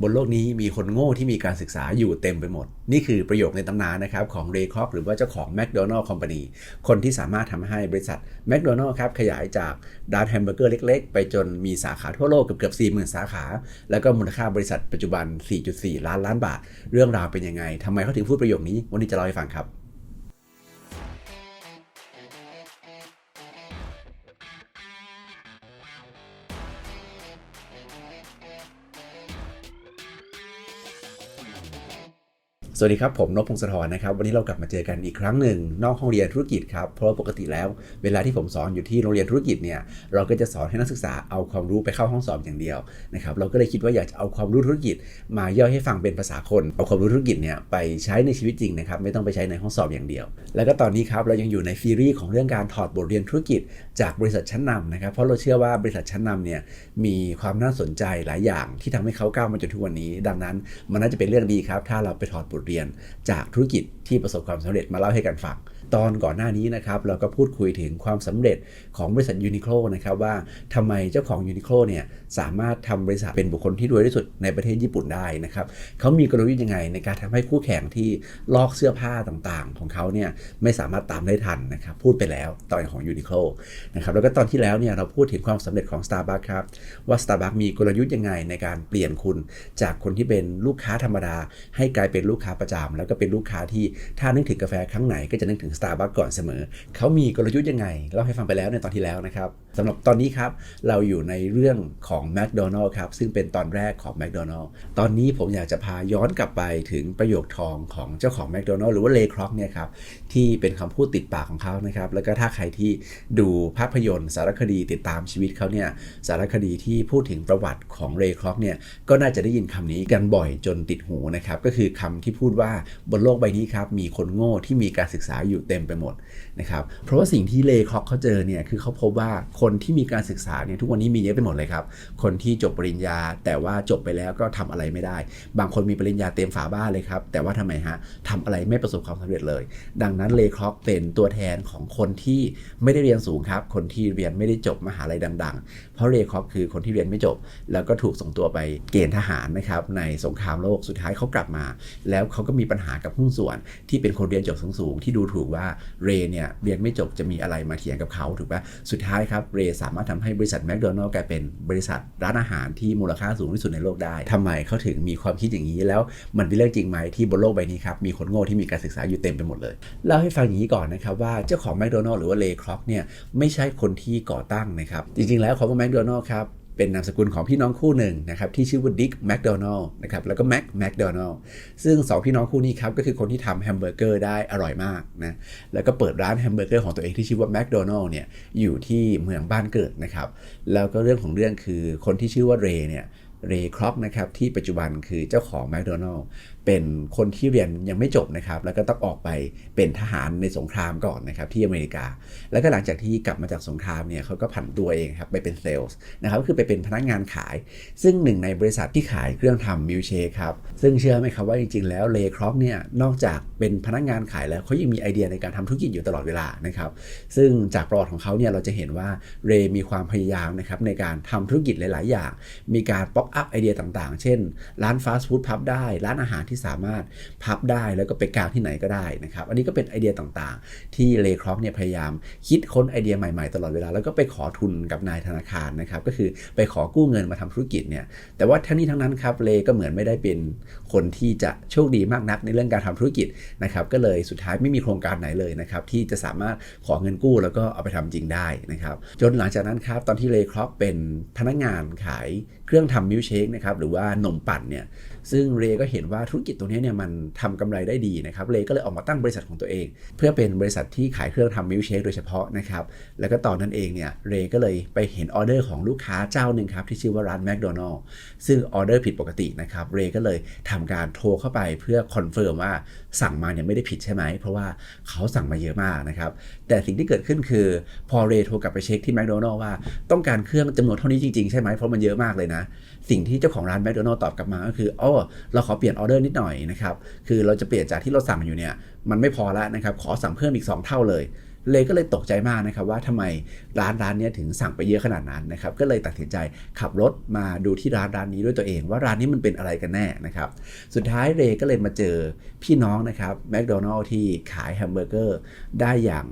บนโลกนี้มีคนโง่ที่มีการศึกษาอยู่เต็มไปหมด นี่คือประโยคในตำนานนะครับของเรย์คอกหรือว่าเจ้าของ McDonald Company คนที่สามารถทำให้บริษัท McDonald ครับขยายจากร้านแฮมเบอร์เกอร์เล็กๆ ไปจนมีสาขาทั่วโลกเกือบๆ40,000 สาขา แล้วก็มูลค่าบริษัทปัจจุบัน 4.4 ล้านล้านบาท เรื่องราวเป็นยังไงทำไมเขาถึงพูดประโยคนี้ วันนี้จะเล่าให้ฟังครับ วัสดีครับ ผมนพพงศธรนะครับวันนี้เรากลับมาเจอกันอีกครั้งหนึ่งนอกห้องเรียนธุรกิจครับเพราะว่าปกติแล้ว เวลาที่ผมสอนอยู่ที่โรงเรียนธุรกิจเนี่ยเราก็จะสอนให้นักศึกษาเอาความรู้ไปเข้าห้องสอบอย่างเดียวนะครับเราก็เลยคิดว่าอยากจะเอาความรู้ธุรกิจ มาย่อยให้ฟังเป็นภาษาคน เอาความรู้ธุรกิจเนี่ยไปใช้ในชีวิตจริงนะครับไม่ต้องไปใช้ในห้องสอบอย่างเดียว แล้วก็ตอนนี้ครับเรายังอยู่ในซีรีส์ของเรื่องการถอดบทเรียนธุรกิจ จากบริษัทชั้นนำนะครับเพราะเราเชื่อว่าบริษัทชั้นนำเนี่ยมีความน่าสนใจหลายอย่างที่ทำให้เขาก้าวมาจนทุกวันนี้ ดังนั้นมันน่าจะเป็นเรื่องดีครับถ้าเราไปถอดบทเรียนจากธุรกิจที่ประสบความสำเร็จมาเล่าให้กันฟัง ตอนก่อนหน้านี้นะครับเราก็พูดคุยถึงความสำเร็จของบริษัทยูนิโคลนะครับว่าทำไมเจ้าของยูนิโคลเนี่ยสามารถทำบริษัทเป็นบุคคลที่รวยที่สุดในประเทศญี่ปุ่นได้นะครับเขามีกลยุทธ์ยังไงในการทำให้คู่แข่งที่ลอกเสื้อผ้าต่างๆ ของเขาเนี่ยไม่สามารถตามได้ทันนะครับพูดไปแล้วตอนของยูนิโคลนะครับแล้วก็ตอนที่แล้วเนี่ยเราพูดถึงความสำเร็จของ Starbucks ครับว่า Starbucks มีกลยุทธ์ยังไงในการเปลี่ยนคุณจากคนที่เป็นลูกค้าธรรมดา ให้กลายเป็นลูกค้าประจำแล้วก็เป็นลูกค้าที่ถ้านึกถึงกาแฟครั้งไหนก็จะนึกถึง Starbucks ก่อนเสมอ เขามีกลยุทธ์ยังไง เล่าให้ฟังไปแล้วในตอนที่แล้วนะครับสำหรับตอนนี้ครับ เราอยู่ในเรื่องของ McDonald ครับ ซึ่งเป็นตอนแรกของ McDonald ตอนนี้ผมอยากจะพาย้อนกลับไปถึงประโยคทองของเจ้าของ McDonald หรือว่าเลคร็อกเนี่ยครับ ที่เป็นคำพูดติดปากของเขานะครับ แล้วก็ถ้าใครที่ดูภาพยนตร์ สารคดีติดตามชีวิตเขาเนี่ย สารคดีที่พูดถึงประวัติของเลคร็อกเนี่ย ก็น่าจะได้ยินคำนี้กันบ่อยจนติดหูนะครับ ก็คือคำที่พูดว่าบนโลกใบนี้ครับ มีคนโง่ที่มีการศึกษาอยู่เต็มไปหมดนะครับเพราะว่าสิ่งที่เลคร็อกเขาเจอเนี่ยคือเขาพบว่าคนที่มีการศึกษาเนี่ยทุกวันนี้มีเยอะไปหมดเลยครับคนที่จบปริญญา แต่ว่าจบไปแล้วก็ทำอะไรไม่ได้ บางคนมีปริญญาเต็มฝาบ้านเลยครับแต่ว่าทำไมฮะทำอะไรไม่ประสบความสำเร็จเลย ดังนั้นเลคร็อกเป็นตัวแทนของคนที่ไม่ได้เรียนสูงครับคนที่เรียนไม่ได้จบมหาลัยดัง ๆ เพราะเลคร็อกคือคนที่เรียนไม่จบ แล้วก็ถูกส่งตัวไปเกณฑ์ทหารนะครับในสงครามโลกสุดท้ายเขากลับมา แล้วเขาก็มีปัญหากับหุ้นส่วน ที่เป็นคนเรียนจบสูงๆที่ดูถูกว่าเรเนี่ยเรียนไม่จบจะมีอะไรมาเถียงกับเขาถูกปะสุดท้ายครับเรสามารถทำให้บริษัทแมคโดนัลล์กลายเป็นบริษัทร้านอาหารที่มูลค่าสูงที่สุดในโลกได้ทำไมเขาถึงมีความคิดอย่างนี้ แล้วมันเป็นเรื่องจริงไหมที่บนโลกใบนี้ครับมีคนโง่ที่มีการศึกษาอยู่เต็มไปหมดเลยเล่าให้ฟังอย่างนี้ก่อนนะครับว่าเจ้าของแมคโดนัลล์หรือว่าเลคร็อกเนี่ยไม่ใช่คนที่ก่อตั้งนะครับจริงๆ แล้วคำว่าแมคโดนัลล์ครับ เป็นนามสกุลของพี่น้องคู่หนึ่งนะครับที่ชื่อว่าดิกแมคโดนัลล์นะครับแล้วก็แม็กแมคโดนัลล์ซึ่งสองพี่น้องคู่นี้ครับก็คือคนที่ทำแฮมเบอร์เกอร์ได้อร่อยมากนะแล้วก็เปิดร้านแฮมเบอร์เกอร์ของตัวเองที่ชื่อว่าแมคโดนัลล์เนี่ยอยู่ที่เมืองบ้านเกิดนะครับแล้วก็เรื่องของเรื่องคือคนที่ชื่อว่าเรเนี่ยเรย์ครอกนะครับที่ปัจจุบันคือเจ้าของแมคโดนัลล์เป็นคนที่เรียนยังไม่จบนะครับ แล้วก็ต้องออกไปเป็นทหารในสงครามก่อนนะครับที่อเมริกา แล้วก็หลังจากที่กลับมาจากสงครามเนี่ยเขาก็ผันตัวเองครับไปเป็นเซลล์นะครับก็คือไปเป็นพนักงานขาย ซึ่งหนึ่งในบริษัทที่ขายเครื่องทำมิลเชคครับ ซึ่งเชื่อไหมครับว่าจริงๆ แล้วเลครอกเนี่ยนอกจากเป็นพนักงานขายแล้วเขายังมีไอเดียในการทำธุรกิจอยู่ตลอดเวลานะครับ ซึ่งจากประวัติของเขาเนี่ยเราจะเห็นว่าเรมีความพยายามนะครับในการทำธุรกิจหลาย ๆ อย่าง มีการป๊อปอัพไอเดียต่างๆ เช่น ร้านฟาสต์ฟู้ดพับได้ร้านอาหารที่สามารถพับได้แล้วก็ไปกางที่ไหนก็ได้นะครับ อันนี้ก็เป็นไอเดียต่างๆ ที่เลครอกเนี่ยพยายามคิดค้นไอเดียใหม่ๆ ตลอดเวลา แล้วก็ไปขอทุนกับนายธนาคารนะครับ ก็คือไปขอกู้เงินมาทำธุรกิจเนี่ย แต่ว่าทั้งนี้ทั้งนั้นครับเลก็เหมือนไม่ได้เป็นคนที่จะโชคดีมากนักในเรื่องการทำธุรกิจนะครับ ก็เลยสุดท้ายไม่มีโครงการไหนเลยนะครับที่จะสามารถขอเงินกู้แล้วก็เอาไปทำจริงได้นะครับ จนหลังจากนั้นครับตอนที่เลครอกเป็นพนักงานขายเครื่องทำมิลเชคนะครับหรือว่านมปั่นเนี่ย ซึ่งเรก็เห็นว่าธุรกิจตรงนี้เนี่ยมันทำกำไรได้ดีนะครับเรก็เลยออกมาตั้งบริษัทของตัวเอง เพื่อเป็นบริษัทที่ขายเครื่องทำมิลเชคโดยเฉพาะนะครับแล้วก็ตอนนั้นเองเนี่ยเรก็เลยไปเห็นออเดอร์ของลูกค้าเจ้าหนึ่งครับที่ชื่อว่าร้านแมคโดนัลล์ซึ่งออเดอร์ผิดปกตินะครับเรก็เลยทำการโทรเข้าไปเพื่อคอนเฟิร์มว่าสั่งมาเนี่ยไม่ได้ผิดใช่ไหมเพราะว่าเขาสั่งมาเยอะมากนะครับ แต่สิ่งที่เกิดขึ้นคือพอเรโทรกลับไปเช็คที่แมคโดนัลล์ว่าต้องการเครื่องจำนวนเท่านี้จริง ๆ ใช่ไหมเพราะมันเยอะมากเลยนะ สิ่งที่เจ้าของร้านแมคโดนัลล์ตอบกลับมาก็คืออ๋อเราขอเปลี่ยนออเดอร์นิดหน่อยนะครับคือเราจะเปลี่ยนจากที่เราสั่งอยู่เนี่ยมันไม่พอแล้วนะครับขอสั่งเพิ่มอีก 2 เท่าเลย เลยก็เลยตกใจมากนะครับว่าทำไมร้านร้านนี้ถึงสั่งไปเยอะขนาดนั้นนะครับก็เลยตัดสินใจขับรถมาดูที่ร้านร้านนี้ด้วยตัวเอง ว่าร้านนี้มันเป็นอะไรกันแน่นะครับสุดท้ายเรก็เลยมาเจอพี่น้องนะครับแมคโดนัลล์ที่ขายแฮมเบอร์เกอร์ได้อย่าง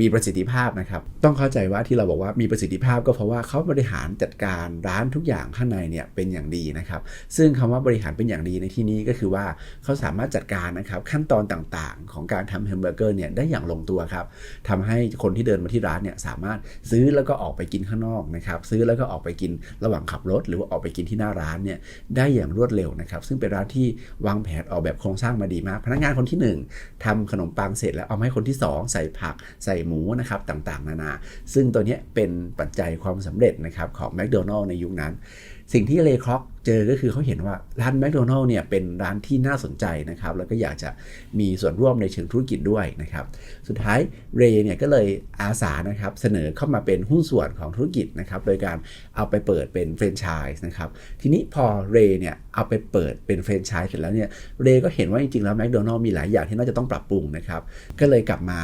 มีประสิทธิภาพนะครับต้องเข้าใจว่าที่เราบอกว่ามีประสิทธิภาพก็เพราะว่าเขาบริหารจัดการร้านทุกอย่างข้างในเนี่ยเป็นอย่างดีนะครับซึ่งคำว่าบริหารเป็นอย่างดีในที่นี้ก็คือว่าเขาสามารถจัดการนะครับขั้นตอนต่างๆ ของการทำแฮมเบอร์เกอร์เนี่ยได้อย่างลงตัวครับททำให้คนที่เดินมาที่ร้านเนี่ยสามารถซื้อแล้วก็ออกไปกินข้างนอกนะครับซื้อแล้วก็ออกไปกินระหว่างขับรถ หรือว่าออกไปกินที่หน้าร้านเนี่ยได้อย่างรวดเร็วนะครับซึ่งเป็นร้านที่วางแผนออกแบบโครงสร้างมาดีมาก พนักงานคนที่หนึ่งทำขนมปังเสร็จแล้วเอาให้คนที่สองใส่ผักใส่หมูนะครับต่างๆ นานา ซึ่งตัวเนี้ยเป็นปัจจัยความสำเร็จนะครับของแมคโดนัลล์ในยุคนั้น สิ่งที่เลคร็อก เจอก็คือเขาเห็นว่าร้านแมคโดนัลล์เนี่ยเป็นร้านที่น่าสนใจนะครับ แล้วก็อยากจะมีส่วนร่วมในเชิงธุรกิจด้วยนะครับ สุดท้ายเรย์เนี่ยก็เลยอาสานะครับเสนอเข้ามาเป็นหุ้นส่วนของธุรกิจนะครับ โดยการเอาไปเปิดเป็นแฟรนไชส์นะครับ ทีนี้พอเรย์เนี่ย เอาไปเปิดเป็นแฟรนไชส์เสร็จแล้วเนี่ยเรย์ก็เห็นว่าจริงๆแล้วแมคโดนัลล์มีหลายอย่างที่น่าจะต้องปรับปรุงนะครับ ก็เลยกลับมา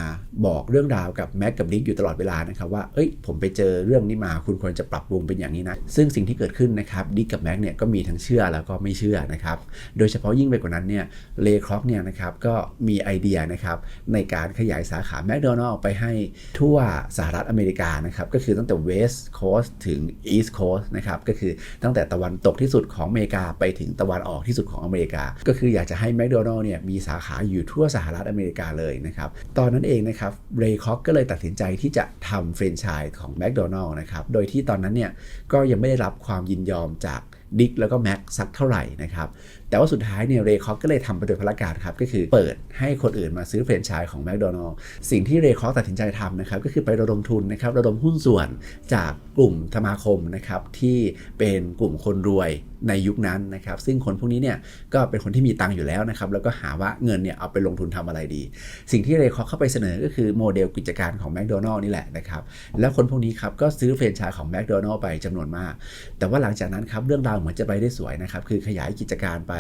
บอกเรื่องราวกับแม็กกับลิงอยู่ตลอดเวลานะครับว่าเอ้ยผมไปเจอเรื่องนี้มาคุณควรจะปรับปรุงเป็นอย่างนี้นะ ซึ่งสิ่งที่เกิดขึ้นนะครับดิกกับแม็กเนี่ยก็มีทั้งเชื่อแล้วก็ไม่เชื่อนะครับโดยเฉพาะยิ่งไปกว่านั้นเนี่ยเลคร็อกเนี่ยนะครับก็มีไอเดียนะครับในการขยายสาขาแมคโดนัลล์ไปให้ทั่วสหรัฐอเมริกานะครับก็คือตั้งแต่เวสต์โคสต์ถึงอีสต์โคสต์นะครับก็คือตั้งแต่ตะวันตกที่สุดของอเมริกาไปถึงตะวันออกที่สุดของอเมริกา ก็คืออยากจะให้แมคโดนัลล์เนี่ยมีสาขาอยู่ทั่วสหรัฐอเมริกาเลยนะครับ ตอนนั้นเองนะครับเรย์คอกก็เลยตัดสินใจที่จะทำแฟรนไชส์ของแมคโดนัลล์นะครับ โดยที่ตอนนั้นเนี่ยก็ยังไม่ได้รับความยินยอมจาก ดิกแล้วก็แม็กสักเท่าไหร่นะครับ แต่ว่าสุดท้ายเนี่ยเรย์คอกก็เลยทำไปโดยพละการครับ ก็คือเปิดให้คนอื่นมาซื้อแฟรนไชส์ของแมคโดนัลล์สิ่งที่เรย์คอกตัดสินใจทำนะครับ ก็คือไประดมทุนนะครับ ระดมหุ้นส่วนจากกลุ่มสมาคมนะครับที่เป็นกลุ่มคนรวยในยุคนั้นนะครับ ซึ่งคนพวกนี้เนี่ยก็เป็นคนที่มีตังค์อยู่แล้วนะครับ แล้วก็หาว่าเงินเนี่ยเอาไปลงทุนทำอะไรดี สิ่งที่เรย์คอกเข้าไปเสนอก็คือโมเดลกิจการของแมคโดนัลล์นี่แหละนะครับ แล้วคนพวกนี้ครับก็ซื้อแฟรนไชส์ของแมคโดนัลล์ไปจำนวนมาก แต่ว่าหลังจากนั้นครับเรื่องราวเหมือนจะไปได้สวยนะครับ คือขยายกิจการไป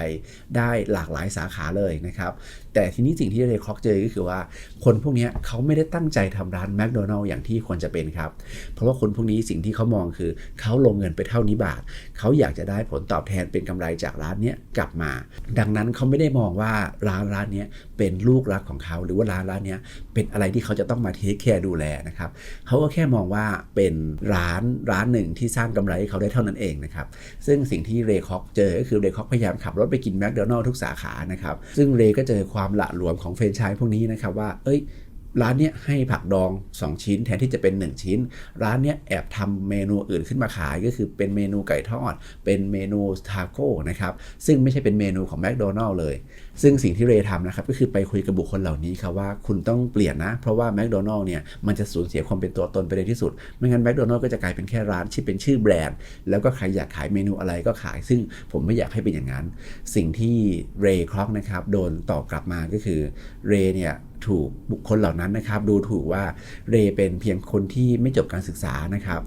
ได้หลากหลายสาขาเลยนะครับ แต่ทีนี้สิ่งที่เรย์คอกเจอก็คือว่า คนพวกนี้เขาไม่ได้ตั้งใจทำร้านแมคโดนัลล์อย่างที่ควรจะเป็นครับ เพราะว่าคนพวกนี้สิ่งที่เขามองคือเขาลงเงินไปเท่านี้บาท เขาอยากจะได้ผลตอบแทนเป็นกำไรจากร้านนี้กลับมา ดังนั้นเขาไม่ได้มองว่าร้านร้านนี้เป็นลูกรักของเขา หรือว่าร้านร้านนี้เป็นอะไรที่เขาจะต้องมาเทคแคร์ดูแลนะครับเขาก็แค่มองว่าเป็นร้านร้านหนึ่งที่สร้างกำไรให้เขาได้เท่านั้นเองนะครับซึ่งสิ่งที่เรย์คอกเจอก็คือเรย์คอกพยายามขับรถไปกินแมคโดนัลล์ทุกสาขานะครับซึ่งเรย์ก็เจอความความหละหลวมของเฟรนไชส์พวกนี้นะครับว่า เอ้ย ร้านเนี้ยให้ผักดอง 2 ชิ้น แทนที่จะเป็น 1 ชิ้น ร้านเนี้ยแอบทำเมนูอื่นขึ้นมาขายก็คือเป็นเมนูไก่ทอด เป็นเมนูทาโก้นะครับซึ่งไม่ใช่เป็นเมนูของแมคโดนัลล์เลย ซึ่งสิ่งที่เรย์ทำนะครับก็คือไปคุยกับบุคคลเหล่านี้ครับว่าคุณต้องเปลี่ยนนะ เพราะว่าแมคโดนัลล์เนี่ยมันจะสูญเสียความเป็นตัวตนไปในที่สุด ไม่งั้นแมคโดนัลล์ก็จะกลายเป็นแค่ร้านที่เป็นชื่อแบรนด์ แล้วก็ใครอยากขายเมนูอะไรก็ขาย ซึ่งผมไม่อยากให้เป็นอย่างนั้น สิ่งที่เรย์คล็อกนะครับโดนตอบกลับมาก็คือเรย์เนี่ย ถูกบุคคลเหล่านั้นนะครับ ดูถูกว่าเรเป็นเพียงคนที่ไม่จบการศึกษานะครับ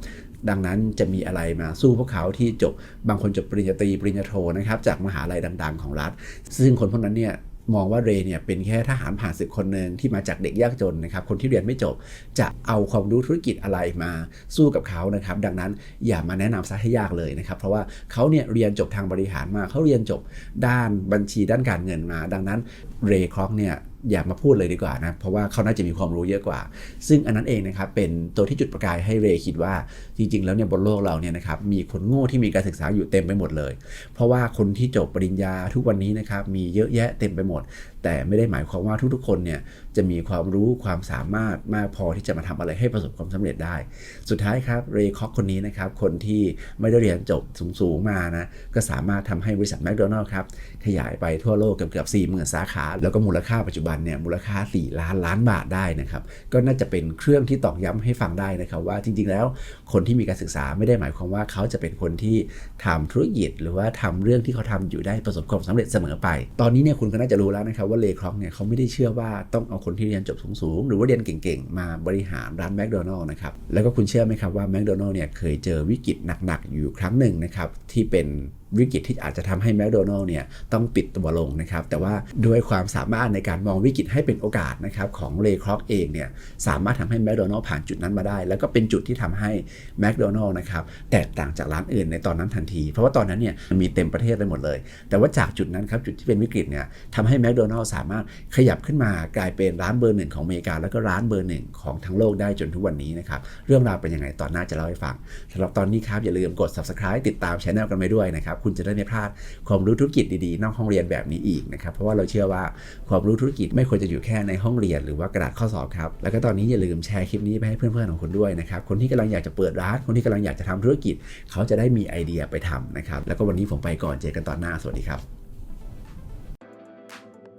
ดังนั้นจะมีอะไรมาสู้พวกเขาที่จบบางคนจบปริญญาตรีปริญญาโทนะครับ จากมหาลัยดัง ๆ ของรัฐ ซึ่งคนพวกนั้นเนี่ยมองว่าเรเนี่ยเป็นแค่ทหารผ่านศึกคนหนึ่งที่มาจากเด็กยากจนนะครับ คนที่เรียนไม่จบจะเอาความรู้ธุรกิจอะไรมาสู้กับเขานะครับ ดังนั้นอย่ามาแนะนำซะให้ยากเลยนะครับ เพราะว่าเขาเนี่ยเรียนจบทางบริหารมาเขาเรียนจบด้านบัญชีด้านการเงินมา ดังนั้นเรคล็อกเนี่ย อย่ามาพูดเลยดีกว่านะ เพราะว่าเขาน่าจะมีความรู้เยอะกว่า ซึ่งอันนั้นเองนะครับเป็นตัวที่จุดประกายให้เรคิดว่าจริง ๆ แล้วเนี่ยบนโลกเราเนี่ยนะครับมีคนโง่ที่มีการศึกษาอยู่เต็มไปหมดเลย เพราะว่าคนที่จบปริญญาทุกวันนี้นะครับมีเยอะแยะเต็มไปหมด แต่ไม่ได้หมายความว่าทุกๆ คนเนี่ยจะมีความรู้ความสามารถมากพอที่จะมาทำอะไรให้ประสบความสำเร็จได้ สุดท้ายครับเรย์คอกคนนี้นะครับ คนที่ไม่ได้เรียนจบสูงๆมานะ ก็สามารถทำให้บริษัทแมคโดนัลล์ครับขยายไปทั่วโลกเกือบๆ4 0,000สาขา แล้วก็มูลค่าปัจจุบันเนี่ยมูลค่า 4 ล้านล้านบาทได้นะครับ ก็น่าจะเป็นเครื่องที่ตอกย้ำให้ฟังได้นะครับ ว่าจริงๆ แล้วคนที่มีการศึกษาไม่ได้หมายความว่าเขาจะเป็นคนที่ทำธุรกิจ หรือว่าทำเรื่องที่เขาทำอยู่ได้ประสบความสำเร็จเสมอไป ตอนนี้เนี่ยคุณก็น่าจะรู้แล้วนะครับว่าเลคร็อกเนี่ยเขาไม่ได้เชื่อว่าต้องเอาคนที่เรียนจบสูงๆ หรือว่าเรียนเก่งๆ มาบริหารร้านแมคโดนัลล์นะครับ แล้วก็คุณเชื่อไหมครับว่าแมคโดนัลล์เนี่ยเคยเจอวิกฤตหนักๆ อยู่ครั้งหนึ่งนะครับที่เป็น วิกฤตที่อาจจะทำให้แมคโดนัลล์เนี่ยต้องปิดตัวลงนะครับ แต่ว่าด้วยความสามารถในการมองวิกฤตให้เป็นโอกาสนะครับของเลครอกเองเนี่ยสามารถทำให้แมคโดนัลล์ผ่านจุดนั้นมาได้ แล้วก็เป็นจุดที่ทำให้แมคโดนัลล์นะครับแตกต่างจากร้านอื่นในตอนนั้นทันที เพราะว่าตอนนั้นเนี่ยมีเต็มประเทศไปหมดเลย แต่ว่าจากจุดนั้นครับจุดที่เป็นวิกฤตเนี่ยทำให้แมคโดนัลล์สามารถขยับขึ้นมากลายเป็นร้านเบอร์หนึ่งของอเมริกา แล้วก็ร้านเบอร์หนึ่งของทั้งโลกได้จนทุกวันนี้นะครับเรื่องราวเป็นยังไงตอนหน้าจะเล่าให้ฟังสำหรับตอนนี้ครับอย่าลืมกด subscribe ติดตามช anel กันไปด้วยนะครับคุณจะได้ไม่พลาดความรู้ธุรกิจดีๆ นอกห้องเรียนแบบนี้อีกนะครับ เพราะว่าเราเชื่อว่าความรู้ธุรกิจไม่ควรจะอยู่แค่ในห้องเรียนหรือว่ากระดาษข้อสอบครับ แล้วก็ตอนนี้อย่าลืมแชร์คลิปนี้ไปให้เพื่อนๆของคุณด้วยนะครับ คนที่กำลังอยากจะเปิดร้าน คนที่กำลังอยากจะทำธุรกิจ เขาจะได้มีไอเดียไปทำนะครับ แล้วก็วันนี้ผมไปก่อน เจอกันตอนหน้า สวัสดีครับ